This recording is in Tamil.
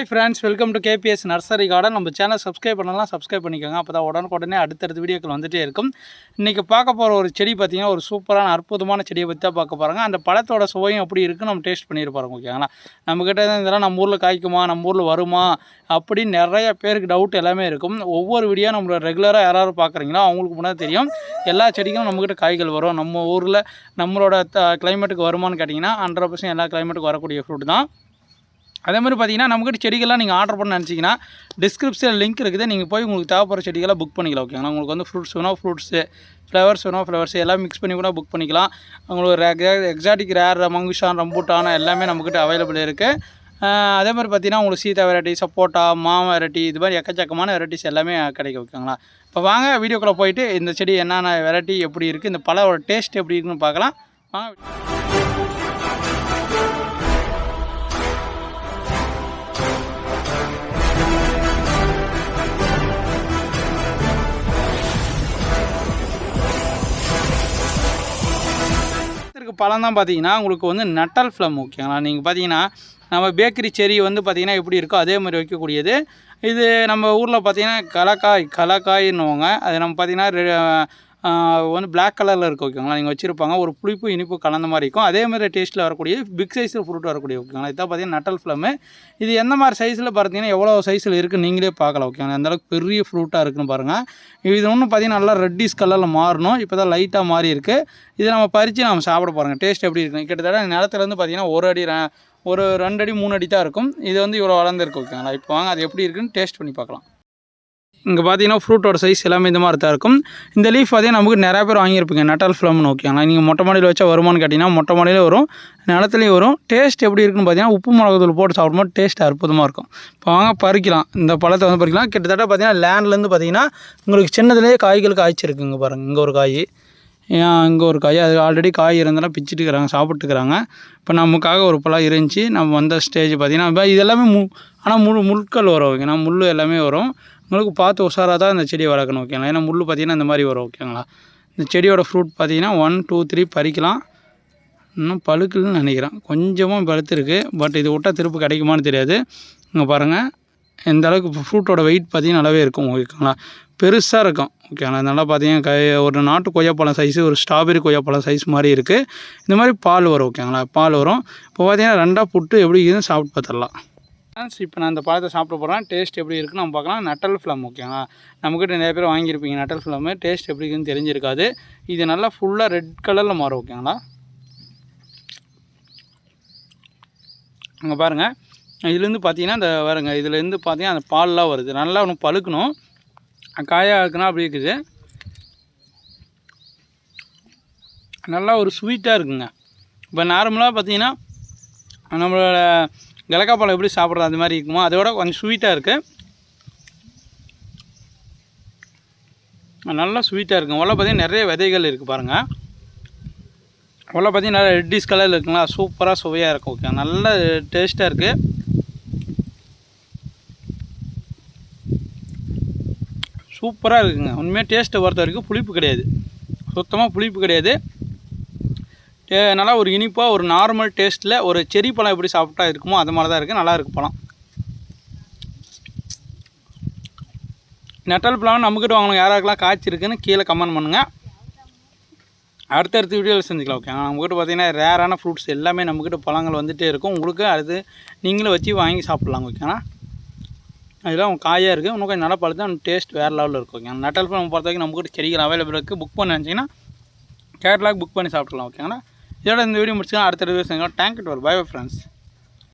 Hi friends welcome to KPS nursery garden நம்ம சேனல் சப்ஸ்கிரைப் பண்ணலாம் சப்ஸ்கிரைப் பண்ணிக்கோங்க. அப்போ தான் உடனுக்குடனே அடுத்தடுத்த வீடியோக்கள் வந்துகிட்டே இருக்கும். இன்றைக்கி பார்க்க போகிற ஒரு செடி பார்த்திங்கன்னா ஒரு சூப்பரான அற்புதமான செடியை பற்றி தான் பார்க்க போகிறாங்க அந்த பழத்தோட சுவையும் எப்படி இருக்குன்னு நம்ம டேஸ்ட் பண்ணியிருப்பாங்க ஓகேங்களா நம்மக்கிட்ட இதெல்லாம் நம்ம ஊரில் காய்க்குமா நம்ம ஊரில் வருமா அப்படின்னு நிறைய பேருக்கு டவுட் எல்லாமே இருக்கும். ஒவ்வொரு வீடியோ நம்மளோட ரெகுலராக யாராவது பார்க்குறீங்களோ அவங்களுக்கு முன்னாடி தெரியும். எல்லா செடிக்கும் நம்மக்கிட்ட காய்கள் வரும். நம்ம ஊரில் நம்மளோட கிளைமேட்டுக்கு வருமானு கேட்டிங்கன்னா ஹண்ட்ரட் பர்சன்ட் எல்லா கிளைமேட்டுக்கு வரக்கூடிய ஃப்ரூட் தான். அதே மாதிரி பார்த்தீங்கன்னா நம்மகிட்ட செடிகள்லாம் நீங்கள் ஆர்டர் பண்ண நினச்சிங்கன்னா டிஸ்கிரிப்ஷனில் லிங்க் இருக்குது. நீங்கள் போய் உங்களுக்கு தேவைப்படுற செடிகளை புக் பண்ணிக்கலாம் ஓகேங்களா உங்களுக்கு வந்து ஃப்ரூட்ஸ் வேணும் ஃப்ரூட்ஸு ஃப்ளவர்ஸ் வேணும் ஃப்ளவர்ஸ் எல்லாம் மிக்ஸ் பண்ணி கூட புக் பண்ணிக்கலாம். உங்களுக்கு எக்ஸாட்டிக் ரேர் மங்குஷான் ரம்பூட்டான் எல்லாமே நம்மக்கிட்ட அவைலபிள் இருக்குது அதே மாதிரி பார்த்தீங்கன்னா உங்களுக்கு சீதா வெரைட்டி சப்போட்டா மா வெரைட்டி இது மாதிரி எக்கச்சக்கமான வெரைட்டிஸ் எல்லாமே கிடைக்கும் ஓகேங்களா இப்போ வாங்க வீடியோக்குள்ளே போயிட்டு இந்த செடி என்னென்ன வெரைட்டி எப்படி இருக்குது இந்த பழோட டேஸ்ட் எப்படி இருக்குன்னு பார்க்கலாம். வாங்க இருக்க பழம் தான் பார்த்தீங்கன்னா உங்களுக்கு வந்து நட்டல் ஃப்ளம் ஓகேங்களா? நீங்கள் பார்த்தீங்கன்னா நம்ம பேக்கரி செரி வந்து பார்த்திங்கன்னா எப்படி இருக்கோ அதே மாதிரி வைக்கக்கூடியது. இது நம்ம ஊரில் பார்த்தீங்கன்னா கலக்காய் கலக்காயின்னுவாங்க. அது நம்ம பார்த்தீங்கன்னா வந்து பிளாக் கலரில் இருக்கும் ஓகேங்களா நீங்கள் வச்சுருப்பாங்க. ஒரு புளிப்பு இனிப்பு கலந்த மாதிரி இருக்கும். அதே மாதிரி டேஸ்ட்டில் வரக்கூடிய பிக் சைஸில் ஃப்ரூட் வரக்கூடிய ஓகேங்களா இதான் பார்த்தீங்கன்னா நட்டல் ஃப்ளம்மு இது எந்த மாதிரி சைஸில் பார்த்தீங்கன்னா எவ்வளோ சைஸில் இருக்குது நீங்களே பார்க்கலாம் ஓகேங்களா அந்த அளவுக்கு பெரிய ஃப்ரூட்டாக இருக்குன்னு பாருங்கள் இது ஒன்றும் பார்த்தீங்கன்னா நல்லா ரெட்டிஸ் கலரில் மாறணும். இப்போ தான் லைட்டாக மாறி இருக்குது இதை நம்ம பறித்து நம்ம சாப்பிட போகிறோங்க டேஸ்ட் எப்படி இருக்கும் கிட்டத்தட்ட நிலத்துலேருந்து பார்த்தீங்கன்னா ஒரு அடி ஒரு ரெண்டு அடி மூணு அடி தான் இருக்கும். இது வந்து இவ்வளோ வளர்ந்துருக்கு ஓகேங்களா இப்போ வாங்க அது எப்படி இருக்குன்னு டேஸ்ட் பண்ணி பார்க்கலாம். இங்கே பார்த்தீங்கன்னா ஃப்ரூட்டோட சைஸ் எல்லாமே இந்த மாதிரி தான் இருக்கும். இந்த லீஃப் பார்த்தீங்கன்னா நமக்கு நிறையா பேர் வாங்கியிருப்பீங்க. நட்டால் ஃப்ளம்னு ஓகேங்களா நீங்கள் மொட்டை மாடியில் வச்சா வருமானு கேட்டிங்கன்னா மொட்டை மாடியிலே வரும் நிலத்துலேயும் வரும். டேஸ்ட் எப்படி இருக்குன்னு பார்த்தீங்கன்னா உப்பு மிளகுத்தூள் போட்டு சாப்பிடும்போது டேஸ்ட் அற்புதமாக இருக்கும். இப்போ வாங்க பறிக்கலாம். இந்த பழத்தை வந்து பறிக்கலாம். கிட்டத்தட்ட பார்த்தீங்கன்னா லேண்ட்லேருந்து பார்த்தீங்கன்னா உங்களுக்கு சின்னதுலேயே காய்கள் காய்ச்சிருக்குங்க பாருங்கள் இங்கே ஒரு காய். இங்கே ஒரு காய். அது ஆல்ரெடி காய் இருந்தாலும் பிச்சுட்டு இருக்கிறாங்க சாப்பிட்டுக்கிறாங்க இப்போ நமக்காக ஒரு பழம் இருந்துச்சு. நம்ம வந்த ஸ்டேஜ் பார்த்திங்கன்னா இப்போ இது எல்லாமே மு ஆனால் முள் முட்கள் வரும். ஓகேங்களா முள் எல்லாமே வரும். உங்களுக்கு பார்த்து உஷாராக தான் இந்த செடியை வளர்க்கணும் ஓகேங்களா ஏன்னா முள் பார்த்தீங்கன்னா இந்த மாதிரி வரும் ஓகேங்களா இந்த செடியோட ஃப்ரூட் பார்த்தீங்கன்னா ஒன் டூ த்ரீ பறிக்கலாம். இன்னும் பழுக்கலன்னு நினைக்கிறேன். கொஞ்சமாக பழுத்துருக்கு பட் இது விட்டால் திருப்பு கிடைக்குமான்னு தெரியாது. இங்கே பாருங்கள் எந்த அளவுக்கு ஃப்ரூட்டோட வெயிட் பார்த்தீங்கன்னா நல்லாவே இருக்கும் ஓகேங்களா பெருசாக இருக்கும் ஓகேங்களா நல்லா பார்த்தீங்கன்னா கை ஒரு நாட்டு கொய்யாப்பழம் சைஸு ஒரு ஸ்ட்ராபெரி கொய்யாப்பழம் சைஸ் மாதிரி இருக்குது இந்த மாதிரி பால் வரும் ஓகேங்களா பால் வரும். இப்போ பார்த்தீங்கன்னா ரெண்டாக புட்டு எப்படி இருக்குதுன்னு சாப்பிட்டு பார்த்துடலாம். இப்போ நான் இந்த பழத்தை சாப்பிட போகிறேன் டேஸ்ட் எப்படி இருக்குன்னு நம்ம பார்க்கலாம். நட்டல் ஃப்ளம் ஓகேங்களா நம்மக்கிட்ட நிறைய பேர் வாங்கியிருப்பீங்க நட்டல் ஃபிலமு டேஸ்ட் எப்படி இருக்குன்னு தெரிஞ்சிருக்காது. இது நல்லா ஃபுல்லாக ரெட் கலரில் மாறும் ஓகேங்களா அங்கே பாருங்கள் இதுலேருந்து பார்த்தீங்கன்னா இந்த வருங்க இதுலேருந்து பார்த்தீங்கன்னா அந்த பால்லாம் வருது. நல்லா ஒன்று பழுக்கணும். காயாக இருக்குன்னா அப்படி இருக்குது. நல்லா ஒரு ஸ்வீட்டாக இருக்குங்க. இப்போ நார்மலாக பார்த்தீங்கன்னா நம்மளோட கலக்காப்பழம் எப்படி சாப்பிட்றது அது மாதிரி இருக்குமோ அதோட கொஞ்சம் ஸ்வீட்டாக இருக்குது நல்லா ஸ்வீட்டாக இருக்கும் உள்ள பார்த்திங்கன்னா நிறைய விதைகள் இருக்குது பாருங்கள் உள்ள பார்த்திங்கன்னா நல்லா ரெட்டிஸ் கலரில் இருக்குங்களா? சூப்பராக சுவையாக இருக்கும். ஓகே நல்ல டேஸ்ட்டாக இருக்குது சூப்பராக இருக்குங்க. உண்மையாக டேஸ்ட்டை பொறுத்த வரைக்கும் புளிப்பு கிடையாது. சுத்தமாக புளிப்பு கிடையாது. நல்லா ஒரு இனிப்பாக ஒரு நார்மல் டேஸ்ட்டில் ஒரு செரி பழம் எப்படி சாப்பிட்டா இருக்குமோ அது மாதிரி தான் இருக்குது நல்லா இருக்கு பழம். நெட்டல் பழம் நம்மக்கிட்ட வாங்கணும். யாராருக்கெல்லாம் காய்ச்சிருக்குன்னு கீழே கமெண்ட் பண்ணுங்கள் அடுத்தடுத்த வீடியோவில் செஞ்சுக்கலாம் ஓகே நம்மக்கிட்ட பார்த்தீங்கன்னா ரேரான ஃப்ரூட்ஸ் எல்லாமே நம்மக்கிட்ட பழங்கள் வந்துகிட்டே இருக்கும். உங்களுக்கு அடுத்து நீங்களும் வச்சு வாங்கி சாப்பிட்லாம் ஓகேண்ணா அதெல்லாம் காயாக இருக்குது இன்னும் கொஞ்சம் நல்லா பழுத்தா டேஸ்ட் வேறு லெவலில் இருக்கும் ஓகே நட்டல் பழம் பொறுத்த வரைக்கும் நம்மக்கிட்ட செடிகள் அவைலபிள் இருக்குது புக் பண்ண நினச்சிங்கன்னா கேட்லாக் புக் பண்ணி சாப்பிட்லாம் ஓகேங்களா இதோட இந்த வீடியோ முடிச்சுக்கலாம். அடுத்த வீடியோ செஞ்சோம் டேங்க் டு பை ஃப்ரெண்ட்ஸ்